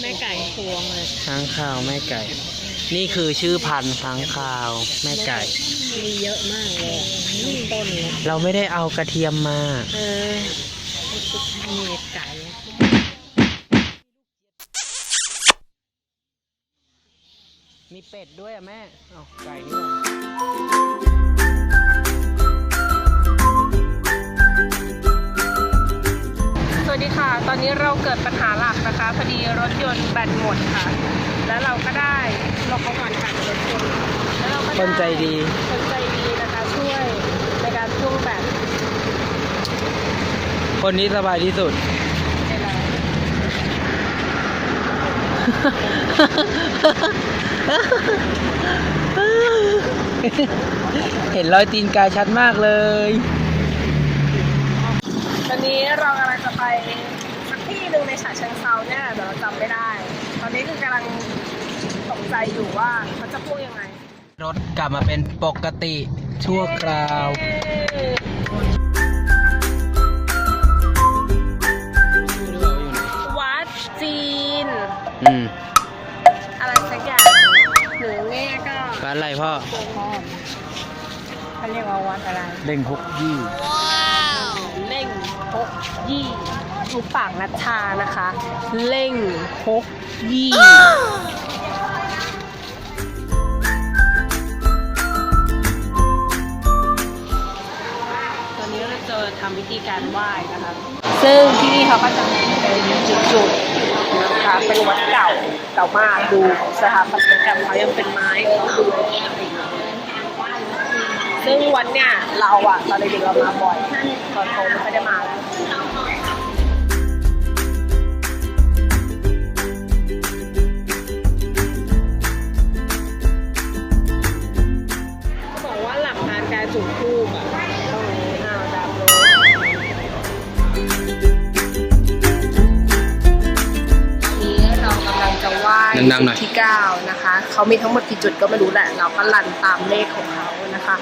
แม่ไก่พวงเลยค้างคาวแม่ไก่ นี่คือชื่อพันธุ์ค้างคาวแม่ไก่ มีเยอะมากเลยนี่ต้นเลยเราไม่ได้เอากระเทียมมา เออมีไก่มีเป็ดด้วยอะแม่เอาไก่ด้วยสวัส ตอนนี้เราเกิดปัญหาหลักนะคะ พอดีรถยนต์แบตหมดค่ะ แล้วเราก็ได้ลงเขาก่อนค่ะรถยนต์แล้วเราก็ไคนใจดี คนใจดีนะคะช่วยในการพ่วงแบตคนนี้สบายที่สุดให้เราเห็นรอยตีนกายชัดมากเลย ตอนนี้เรากำลังจะไปสักที่ห นึ่งในฉะเชิงเซาเนี่ยแต่เราจำไม่ได้ ตอนนี้คือกำลังตกใจอยู่ว่าเขาจะพ่วงยังไง รถกลับมาเป็นปกติชั่วคราว วัดจีน อืมอะไรสักอย่างหรือแง่ก็ร้านอะไรพ่อเขาเรียกว่าวัดอะไรเล่งฮกยี่ เล่งพกยี่ ดูปากนัชชานะคะ เล่งพกยี่ตอนนี้เราจะทำวิธีการไหว้นะคะ ซึ่งที่นี่เขาก็จะมีเป็นจุดๆนะคะเป็นวัดเก่าเก่ามากดูสถาปัตยกรรมเขายังเป็นไม้เขาดูซึ่งวัดเนี่ยเราอะตอนเด็กๆเรามาบ่อยตอนโตไม่ค่อยได้มาแล้ว จะไหว้ดังๆหน่อยจุดที่9นะคะเขามีทั้งหมดกี่จุดก็ไม่รู้แหละ เราก็รันตามเลขของเขานะคะ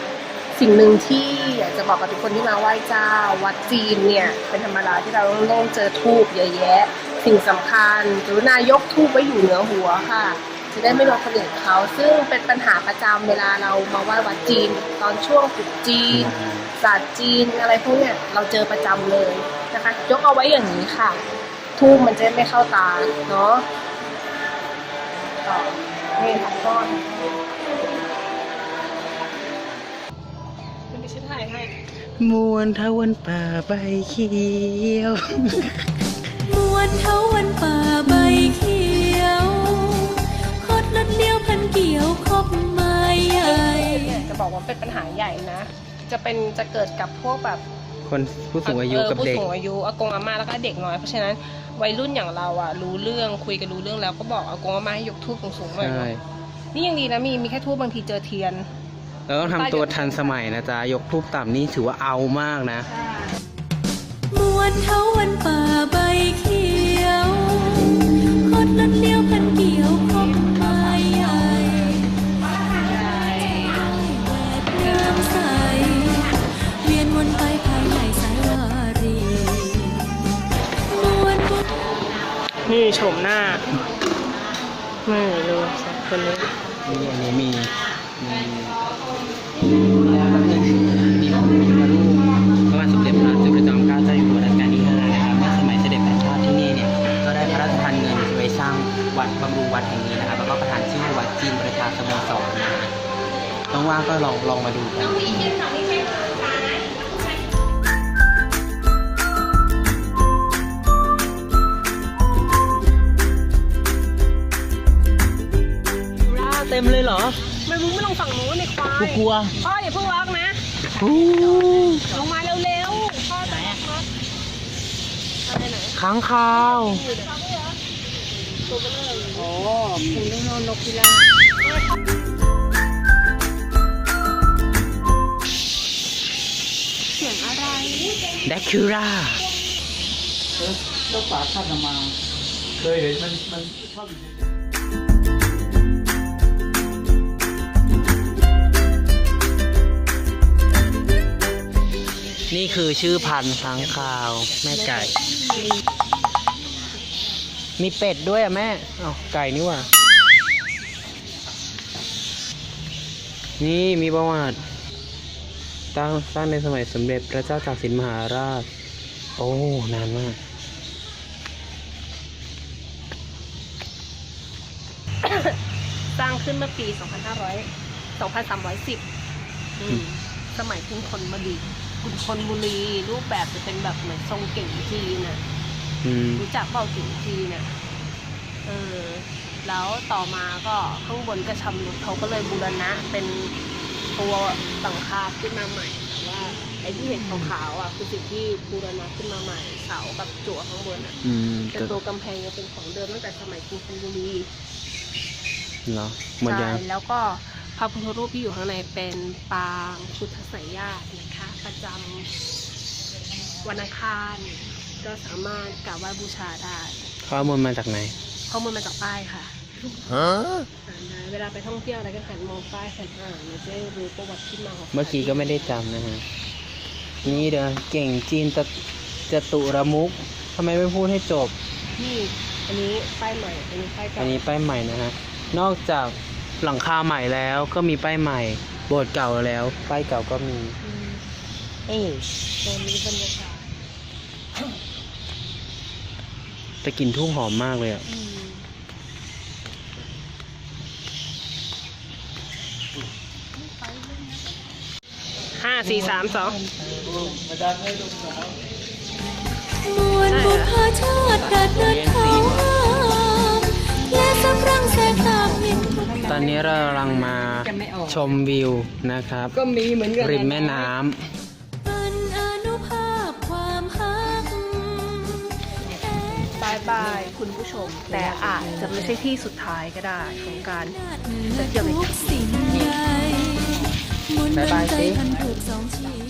สิ่งหนึ่งที่อยากจะบอกกับทุกคนที่มาไหว้เจ้า วัดจีนเนี่ย เป็นธรรมดาที่เราต้องเจอทูบเยอะแยะ สิ่งสำคัญกรุณายกทูบไว้อยู่เหนือหัวค่ะ จะได้ไม่รบคนอื่นเขา ซึ่งเป็นปัญหาประจำเวลาเรามาไหว้วัดจีน ตอนช่วงตรุษจีน ศาสตร์จีนอะไรพวกเนี้ยเราเจอประจำเลยนะคะ ยกเอาไว้อย่างนี้ค่ะ ทูบมันจะไม่เข้าตาเนาะ ต่อนี่ค่ะก้อนคุณดิฉันถ่ายให้มวนทวนป่าใบเขียว มวนเทาวันป่าใบเขียวคดลัดเลี้ยวพันเกี่ยวคบไม้ใหญ่จะบอกว่าเป็นปัญหาใหญ่นะ จะเป็นจะเกิดกับพวกแบบ คนผู้สูงอายุกับเด็ก ผู้สูงอายุอากงอาม่าแล้วก็เด็กน้อย เพราะฉะนั้นวัยรุ่นอย่างเราอะรู้เรื่องคุยกันรู้เรื่องแล้วก็บอกอากงอาม่าให้ยกทูบสูงๆหน่อยใช่นี่ยังดีนะมีมีแค่ทูบบางทีเจอเทียน เราต้องทำตัวทันสมัยนะจ๊ะ ยกทูบต่ำนี่ถือว่าเอามากนะ มวนเทาวันป่าใบเขียว นี่โฉมหน้า ไม่รู้สองคนนี้นี่อันนี้มีมีมีพระพุทธรูปพระบาทสมเด็จพระจุลจอมเกล้าเจ้าอยู่หัวรัชกาลที่5นะครับเมื่อสมัยเสด็จพระราชที่นี่เนี่ยก็ได้พระราชทานเงินไว้สร้างวัดบำรุงวัดแห่งนี้นะครับแล้วก็ประธานชื่อวัดจีนประชาสโมสรนะฮะต้องว่างก็ลองลองมาดูกัน ต็มเลยเหรอไม่มึงไม่ลงฝั่งนู้นในควายกูกลัวพ่ออย่าเพิ่งล็อกนะอู้ลงมาเร็วๆพ่อจะล็อกรถอะไรไหนค้างคาวโอ้คุณต้องนอนนกพิราเสียงอะไรแดคิร่าแล้วฝาคาดมา เคยเห็นมันมันชอบอยู่ นี่คือชื่อพันธุ์ค้างคาว แม่ไก่ มีเป็ดด้วยอะแม่เอาไก่นี่หว่านี่มีประวัติตั้งสร้างในสมัยสมเด็จพระเจ้าตากสินมหาราช โอ้ นานมาก สร้างขึ้นเมื่อปี 2500 2310อืมสมัยกรุงธนบุรี กรุงธนบุรี รูปแบบจะเป็นแบบเหมือนทรงเก่งจีนน่ะอืมรู้จักเปล่าเก่งจีนน่ะเออแล้วต่อมาก็ข้างบนก็ชำรุดเขาก็เลยบูรณะเป็นตัวหลังคาขึ้นมาใหม่แต่ว่าไอ้ที่เห็นขาวๆอะคือสิ่งที่บูรณะขึ้นมาใหม่เสากับจั่วข้างบนอะอืมแต่แต่ตัวกำแพงยังเป็นของเดิมตั้งแต่สมัยกรุงธนบุรีเหรอหมดยังใช่แล้วก็ พระพุทธรูปที่อยู่ข้างในเป็นปางพุทธสายญาตินะคะ ประจำวันอังคารก็สามารถกราบไหว้บูชาได้ข้อมูลมาจากไหน ข้อมูลมาจากป้ายค่ะอ่านได้เวลาไปท่องเที่ยวอะไรก็หันมองป้ายหันอ่านเราจะได้รู้ประวัติที่มาของเมื่อกี้ก็ไม่ได้จำนะฮะนี่เด้อเก่งจีนตะจตุรมุกทำไมไม่พูดให้จบนี่อันนี้ป้ายใหม่ อันนี้ป้ายเก่าอันนี้ป้ายใหม่นะฮะนอกจาก หลังคาใหม่แล้วก็มีป้ายใหม่ โบสถ์เก่าแล้ว ป้ายเก่าก็มีอืมเอ้ยตอนนี้บรรยากาศแต่กลิ่นทูบหอมมากเลยอะอืมห้าสี่สามสองมวลบุพชา นนี้เรากำลังมาจะไม่ออกชมวิวนะครับ ก็มีเหมือนกันริมแม่น้เป็นอนุภาพความฮักบายบายคุณผู้ชม แต่อาจจะไม่ใช่ที่สุดท้ายก็ได้ของการเหนือทุกสิ่งใดมนต์ดนใจพันผูกสองชีวิต